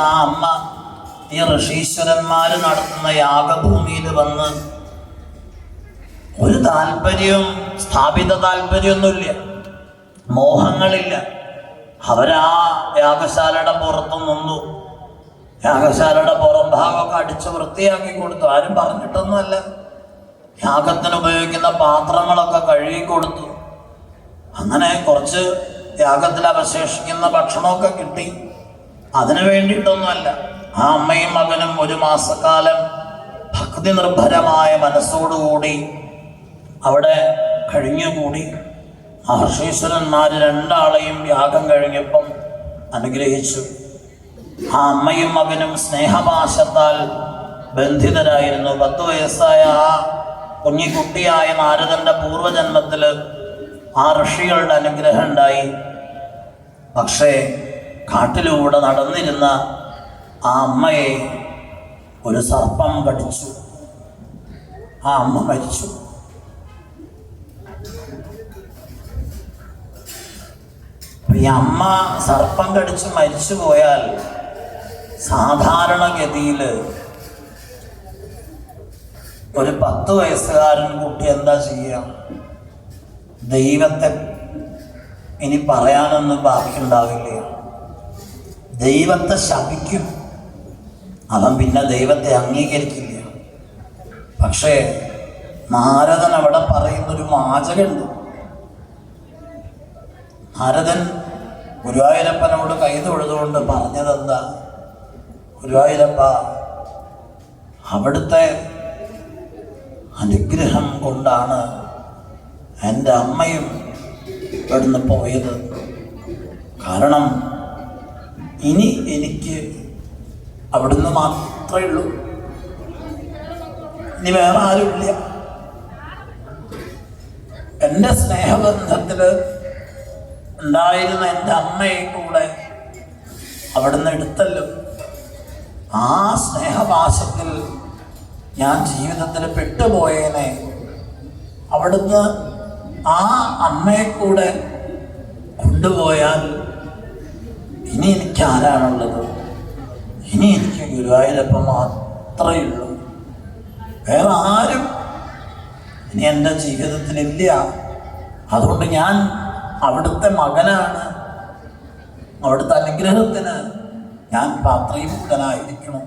അമ്മ ഈ ഋഷീശ്വരന്മാർ നടത്തുന്ന യാഗഭൂമിയിൽ വന്ന് ഒരു താല്പര്യവും സ്ഥാപിത താല്പര്യമൊന്നുമില്ല. മോഹങ്ങളില്ല. അവരാ യാഗശാലയുടെ പുറത്ത് നിന്നു. യാഗശാലയുടെ പുറം ഭാഗമൊക്കെ അടിച്ച് വൃത്തിയാക്കി കൊടുത്തു. ആരും പറഞ്ഞിട്ടൊന്നുമല്ല. യാഗത്തിന് ഉപയോഗിക്കുന്ന പാത്രങ്ങളൊക്കെ കഴുകി കൊടുത്തു. അങ്ങനെ കുറച്ച് യാഗത്തിൽ അവശേഷിക്കുന്ന ഭക്ഷണമൊക്കെ കിട്ടി. അതിനു വേണ്ടിയിട്ടൊന്നുമല്ല. ആ അമ്മയും മകനും ഒരു മാസക്കാലം ഭക്തി നിർഭരമായ മനസ്സോടുകൂടി അവിടെ കഴിഞ്ഞുകൂടി. മഹർഷീശ്വരന്മാർ രണ്ടാളെയും യാഗം കഴിഞ്ഞപ്പം അനുഗ്രഹിച്ചു. ആ അമ്മയും മകനും സ്നേഹപാശത്താൽ ബന്ധിതരായിരുന്നു. പത്ത് വയസ്സായ ആ കുഞ്ഞിക്കുട്ടിയായ നാരദന്റെ പൂർവജന്മത്തിൽ ആ ഋഷികളുടെ അനുഗ്രഹം ഉണ്ടായി. പക്ഷേ കാട്ടിലൂടെ നടന്നിരുന്ന ആ അമ്മയെ ഒരു സർപ്പം കടിച്ചു. ആ അമ്മ മരിച്ചു. ഈ അമ്മ സർപ്പം കടിച്ച് മരിച്ചു പോയാൽ സാധാരണഗതിയിൽ ഒരു പത്ത് വയസ്സുകാരൻ കുട്ടി എന്താ ചെയ്യുക ദൈവത്തെ ഇനി പറയാനൊന്നും ബാക്കിയുണ്ടാവില്ല. ദൈവത്തെ ശപിക്കും. അവൻ പിന്നെ ദൈവത്തെ അംഗീകരിക്കില്ല. പക്ഷേ നാരദൻ അവിടെ പറയുന്നൊരു വാചകമുണ്ട്. നാരദൻ ഗുരുവായൂരപ്പനോട് കൈ തൊഴുതുകൊണ്ട് പറഞ്ഞതെന്താ? ഗുരുവായൂരപ്പ അവിടുത്തെ അനുഗ്രഹം കൊണ്ടാണ് എന്റെ അമ്മയും ഇവിടുന്ന് പോയത്. കാരണം ഇനി എനിക്ക് അവിടുന്ന് മാത്രമേ ഉള്ളൂ. ഇനി വേറെ ആരുമില്ല. എന്റെ സ്നേഹബന്ധത്തിൽ ഉണ്ടായിരുന്ന എന്റെ അമ്മയെ കൂടെ അവിടുന്ന് എടുത്തല്ലോ. ആ സ്നേഹവാസത്തിൽ ഞാൻ ജീവിതത്തിൽ പെട്ടുപോയേനെ. അവിടുന്ന് ആ അമ്മയെ കൂടെ കൊണ്ടുപോയാൽ ഇനി എനിക്ക് ആരാണുള്ളത്? ഇനി എനിക്ക് ഗുരുവായൂരപ്പം മാത്രമേ ഉള്ളൂ. വേറെ ആരും ഇനി എന്റെ ജീവിതത്തിലില്ല അതുകൊണ്ട് ഞാൻ അവിടുത്തെ മകനാണ്. അവിടുത്തെ അനുഗ്രഹത്തിന് ഞാൻ പാത്രീഭൂതനായിരിക്കണം